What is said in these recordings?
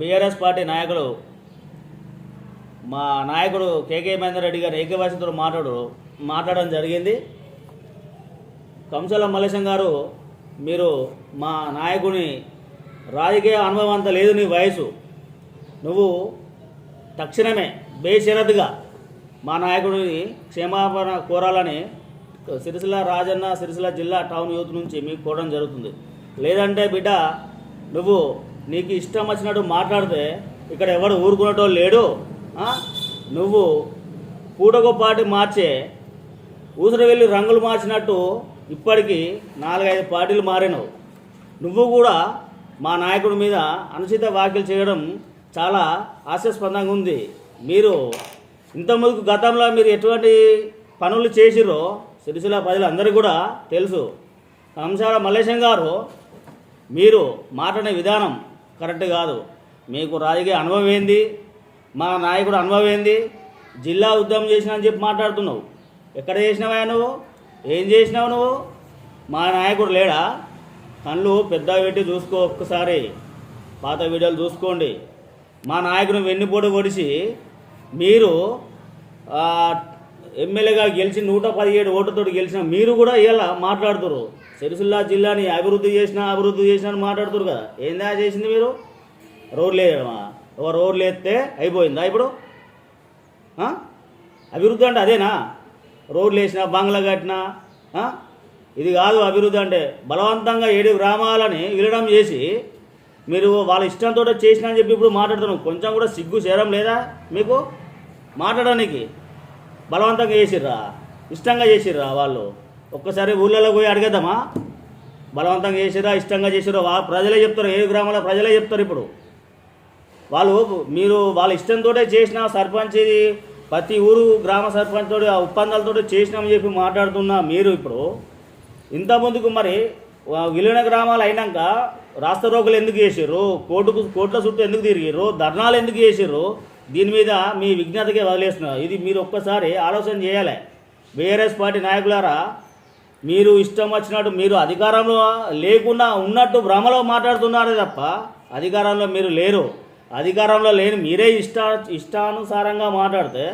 BRS party నాయకులు మా నాయకుడు కేకే మహేందర్ రెడ్డి గారు ఏకవాసితో మాట్లాడు మాట్లాడడం జరిగింది. కంసల మల్లేశం గారు మీరు మా నాయకుని రాజకీయ అనుభవం అంత లేదు నీ వయసు. నువ్వు తక్షణమే బేషరతుగా మా నాయకుడిని క్షమాపణ కోరాలని సిరిసిల్ల రాజన్న సిరిసిల్ల జిల్లా టౌన్ యూత్ నుంచి మీకు కోరడం జరుగుతుంది. లేదంటే బిడ్డ నువ్వు నీకు ఇష్టం వచ్చినట్టు మాట్లాడితే ఇక్కడ ఎవడు ఊరుకునేటోళ్ళు లేడు. నువ్వు పూటకో పాటి మార్చే ఊసర వెళ్ళి రంగులు మార్చినట్టు ఇప్పటికీ నాలుగైదు పార్టీలు మారినవు. నువ్వు కూడా మా నాయకుడి మీద అనుచిత వ్యాఖ్యలు చేయడం చాలా హాస్యాస్పదంగా ఉంది. మీరు ఇంతకుముందు గతంలో మీరు ఎటువంటి పనులు చేసిరో సిరిసిల్ల ప్రజలందరికీ కూడా తెలుసు. కంసాల మల్లేశం గారు మీరు మాట్లాడే విధానం కరెక్ట్ కాదు. మీకు రాజకీయ అనుభవం ఏంది? మా నాయకుడు అనుభవం ఏంది? జిల్లా ఉద్యమం చేసినా అని చెప్పి మాట్లాడుతున్నావు. ఎక్కడ చేసినావా నువ్వు? ఏం చేసినావు నువ్వు? మా నాయకుడు లేడా? కళ్ళు పెద్ద పెట్టి చూసుకో ఒక్కసారి. పాత వీడియోలు చూసుకోండి. మా నాయకుడు వెన్నుపోటు పొడిచి మీరు ఎమ్మెల్యేగా గెలిచి నూట పదిహేడు ఓటుతో గెలిచిన మీరు కూడా ఇలా మాట్లాడుతున్నారు సిరిసిల్ల జిల్లాని అభివృద్ధి చేసినా అభివృద్ధి చేసిన అని మాట్లాడుతున్నారు కదా. ఏందా చేసింది మీరు? రోడ్లు వేయడమా? ఒక రోడ్లు వేస్తే అయిపోయిందా ఇప్పుడు? అభివృద్ధి అంటే అదేనా? రోడ్లు వేసిన బంగ్లా కట్టినా ఇది కాదు అభివృద్ధి అంటే. బలవంతంగా ఏడు గ్రామాలని విలడం చేసి మీరు వాళ్ళ ఇష్టంతో చేసిన అని చెప్పి ఇప్పుడు మాట్లాడుతున్నాం కొంచెం కూడా సిగ్గు చేరం లేదా మీకు? మాట్లాడడానికి. బలవంతంగా చేసిర్రా ఇష్టంగా చేసిర్రా వాళ్ళు? ఒక్కసారి ఊళ్ళలో పోయి అడిగేద్దామా? బలవంతంగా చేసిరా ఇష్టంగా చేసిర్రా? వా ప్రజలే చెప్తారు ఏ గ్రామంలో ప్రజలే చెప్తారు ఇప్పుడు? వాళ్ళు మీరు వాళ్ళ ఇష్టంతో చేసిన సర్పంచ్ ప్రతి ఊరు గ్రామ సర్పంచ్ తోటి ఆ ఒప్పందాలతో చేసినామని చెప్పి మాట్లాడుతున్నా మీరు ఇప్పుడు ఇంత ముందుకు మరి విలీన గ్రామాలు అయినాక రాష్ట్ర రోగులు ఎందుకు చేసారు కోర్టుకు కోర్టుల చుట్టూ ఎందుకు తిరిగారు ధర్నాలు ఎందుకు చేసారు దీని మీద మీ విజ్ఞతకే వదిలేస్తున్నారు ఇది మీరు ఒక్కసారి ఆలోచన చేయాలి. బీఆర్ఎస్ పార్టీ నాయకులారా మీరు ఇష్టం వచ్చినట్టు మీరు అధికారంలో లేకుండా ఉన్నట్టు భ్రమలో మాట్లాడుతున్నారే తప్ప అధికారంలో మీరు లేరు. అధికారంలో లేని మీరే ఇష్ట ఇష్టానుసారంగా మాట్లాడితే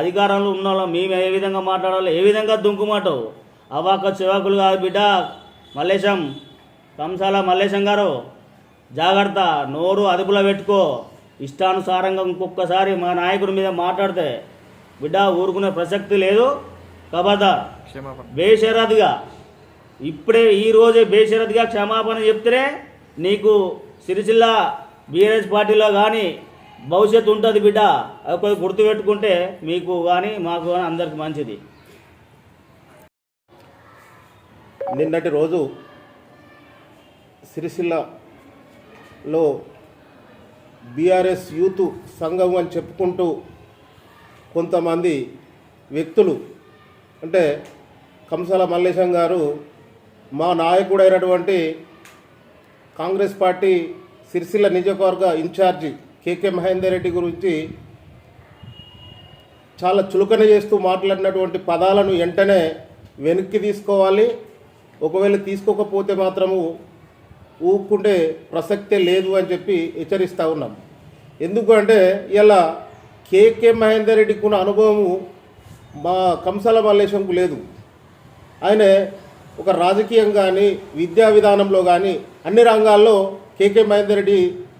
అధికారంలో ఉన్న వాళ్ళు మేము ఏ విధంగా మాట్లాడాలో ఏ విధంగా దుంకుమాటవు? అవాక చివాకులు కాదు బిడ్డ. మల్లేశం కంసాల మల్లేశం గారు జాగ్రత్త నోరు అదుపులో పెట్టుకో. ఇష్టానుసారంగా ఇంకొకసారి మా నాయకుడి మీద మాట్లాడితే బిడ్డ ఊరుకునే ప్రసక్తి లేదు కబదా క్షమాపణ. బేషరతుగా. ఇప్పుడే ఈ రోజే బేషరతుగా క్షమాపణ చెప్తేనే నీకు సిరిసిల్ల బీఆర్ఎస్ పార్టీలో కానీ భవిష్యత్తు ఉంటుంది బిడ్డ. అది కొద్దిగా గుర్తుపెట్టుకుంటే మీకు కానీ మాకు కానీ అందరికి మంచిది. నిన్నటి రోజు సిరిసిల్లలో బీఆర్ఎస్ యూత్ సంఘం అని చెప్పుకుంటూ కొంతమంది వ్యక్తులు అంటే కంసాల మల్లేశం గారు మా నాయకుడైనటువంటి కాంగ్రెస్ పార్టీ సిరిసిల్ల నియోజకవర్గ ఇన్ఛార్జి కేకే మహేందర్ రెడ్డి గురించి చాలా చులకన చేస్తూ మాట్లాడినటువంటి పదాలను వెంటనే వెనక్కి తీసుకోవాలి. ఒకవేళ తీసుకోకపోతే మాత్రము ఊపుకుంటే ప్రసక్తే లేదు అని చెప్పి హెచ్చరిస్తూ ఉన్నాం. ఎందుకంటే ఇలా కేకే మహేందర్ రెడ్డికి ఉన్న అనుభవము మా కంసాల మల్లేశంకు లేదు. ఆయన ఒక రాజకీయం కానీ విద్యా విధానంలో కానీ అన్ని రంగాల్లో కేకే మహేందర్ రెడ్డి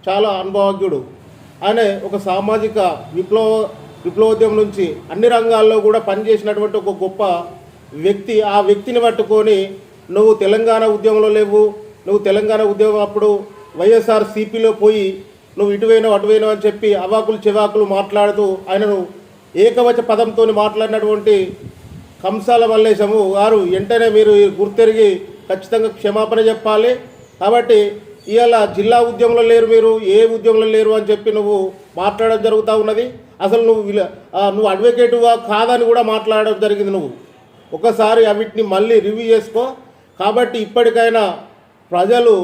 చాలా అనుభవజ్ఞుడు. ఆయన ఒక సామాజిక విప్లవ విప్లవోద్యమం నుంచి అన్ని రంగాల్లో కూడా పనిచేసినటువంటి ఒక గొప్ప వ్యక్తి. ఆ వ్యక్తిని పట్టుకొని నువ్వు తెలంగాణ ఉద్యమంలో లేవు నువ్వు తెలంగాణ ఉద్యమం అప్పుడు వైఎస్ఆర్ సిపిలో పోయి నువ్వు ఇటువైనావు అటువైనావు అని చెప్పి అవాకులు చివాకులు మాట్లాడుతూ ఆయనను ఏకవచ పదంతో మాట్లాడినటువంటి కంసాల మల్లేశము గారు వెంటనే మీరు గుర్తెరిగి ఖచ్చితంగా క్షమాపణ చెప్పాలి. కాబట్టి ఇవాళ జిల్లా ఉద్యమంలో లేరు మీరు ఏ ఉద్యమంలో లేరు అని చెప్పి నువ్వు మాట్లాడడం జరుగుతూ ఉన్నది. అసలు నువ్వు నువ్వు అడ్వకేటువా కాదని కూడా మాట్లాడడం జరిగింది నువ్వు. ఒకసారి అవిటిని మళ్ళీ రివ్యూ చేసుకో. కాబట్టి ఇప్పటికైనా ప్రజలు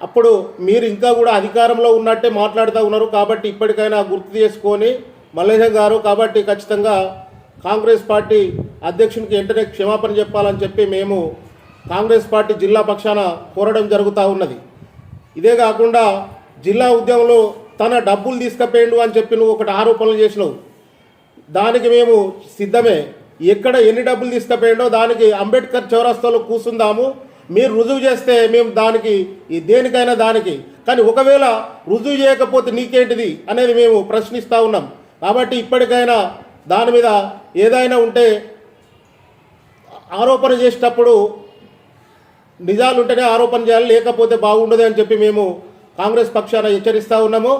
అప్పుడు మీరు ఇంకా కూడా అధికారంలో ఉన్నట్టే మాట్లాడుతూ ఉన్నారు కాబట్టి ఇప్పటికైనా గుర్తు చేసుకొని మల్లేశం గారు కాబట్టి ఖచ్చితంగా కాంగ్రెస్ పార్టీ అధ్యక్షునికి వెంటనే క్షమాపణ చెప్పాలని చెప్పి మేము కాంగ్రెస్ పార్టీ జిల్లా పక్షాన కోరడం జరుగుతూ ఉన్నది. ఇదే కాకుండా జిల్లా ఉద్యమంలో తన డబ్బులు తీసుకుపోయిండు అని చెప్పి నువ్వు ఒకటి ఆరోపణలు చేసినావు. దానికి మేము సిద్ధమే. ఎక్కడ ఎన్ని డబ్బులు తీసుకుపోయిండో దానికి అంబేద్కర్ చౌరస్తాలో కూర్చుందాము. మీరు రుజువు చేస్తే మేము దానికి ఈ దేనికైనా దానికి. కానీ ఒకవేళ రుజువు చేయకపోతే నీకేంటిది అనేది మేము ప్రశ్నిస్తూ ఉన్నాం. కాబట్టి ఇప్పటికైనా దాని మీద ఏదైనా ఉంటే ఆరోపణ చేసేటప్పుడు నిజాలు ఉంటేనే ఆరోపణ చేయాలి లేకపోతే బాగుండదు అని చెప్పి మేము కాంగ్రెస్ పక్షాన హెచ్చరిస్తూ ఉన్నాము.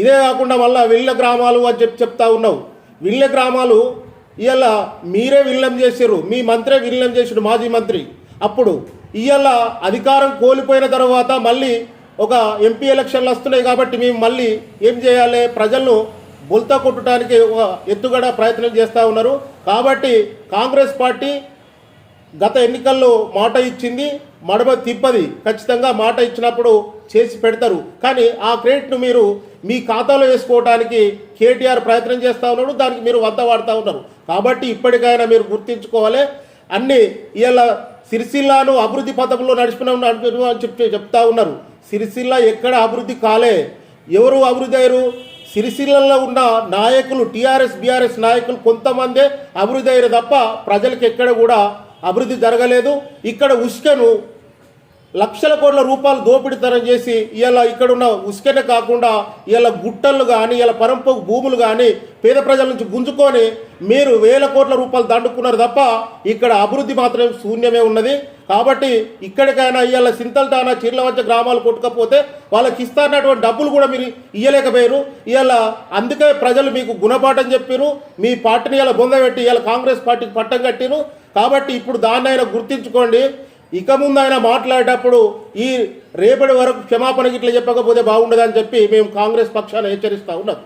ఇదే కాకుండా మళ్ళీ విల్ల గ్రామాలు అని చెప్పి చెప్తా ఉన్నావు విల్ల గ్రామాలు ఇలా మీరే విల్లం చేసారు మీ మంత్రే విల్లం చేసాడు మాజీ మంత్రి. అప్పుడు ఇవాళ అధికారం కోల్పోయిన తర్వాత మళ్ళీ ఒక ఎంపీ ఎలక్షన్లు వస్తున్నాయి కాబట్టి మేము మళ్ళీ ఏం చేయాలి? ప్రజలను బుల్తా కొట్టడానికి ఒక ఎత్తుగడ ప్రయత్నం చేస్తూ ఉన్నారు. కాబట్టి కాంగ్రెస్ పార్టీ గత ఎన్నికల్లో మాట ఇచ్చింది మడమ తిప్పది. ఖచ్చితంగా మాట ఇచ్చినప్పుడు చేసి పెడతారు. కానీ ఆ క్రెడిట్ను మీరు మీ ఖాతాలో వేసుకోవడానికి కేటీఆర్ ప్రయత్నం చేస్తూ ఉన్నాడు దానికి మీరు వద్ద వాడుతూ ఉన్నారు. కాబట్టి ఇప్పటికైనా మీరు గుర్తించుకోవాలి. అన్ని ఇవాళ సిరిసిల్లాను అభివృద్ధి పథకంలో నడిపిన అని చెప్తే చెప్తా ఉన్నారు. సిరిసిల్ల ఎక్కడ అభివృద్ధి కాలే? ఎవరు అభివృద్ధి అయ్యారు? సిరిసిల్లలో ఉన్న నాయకులు టీఆర్ఎస్ బీఆర్ఎస్ నాయకులు కొంతమందే అభివృద్ధి అయ్యారు తప్ప ప్రజలకు ఎక్కడ కూడా అభివృద్ధి జరగలేదు. ఇక్కడ ఉష్కను లక్షల కోట్ల రూపాయలు దోపిడీతనం చేసి ఇలా ఇక్కడున్న ఉసుకనే కాకుండా ఇలా గుట్టలు కానీ ఇలా పరంపు భూములు కానీ పేద ప్రజల నుంచి గుంజుకొని మీరు వేల కోట్ల రూపాయలు దండుకున్నారు తప్ప ఇక్కడ అభివృద్ధి మాత్రం శూన్యమే ఉన్నది. కాబట్టి ఇక్కడికైనా ఇవాళ సింతల్టానా చిర్లవంచ గ్రామాలు కొట్టుకపోతే వాళ్ళకి ఇస్తారన్నటువంటి డబ్బులు కూడా మీరు ఇయ్యలేకపోయారు. ఇవాళ అందుకే ప్రజలు మీకు గుణపాఠం చెప్పారు మీ పార్టీని ఇలా బొందబెట్టి ఇవాళ కాంగ్రెస్ పార్టీకి పట్టం కట్టిరు కాబట్టి ఇప్పుడు దాన్ని అయినా గుర్తించుకోండి. ఇక ముందు ఆయన మాట్లాడేటప్పుడు ఈ రేపటి వరకు క్షమాపణ ఇట్లా చెప్పకపోతే బాగుండదని చెప్పి మేము కాంగ్రెస్ పక్షాన్ని హెచ్చరిస్తా ఉన్నాం.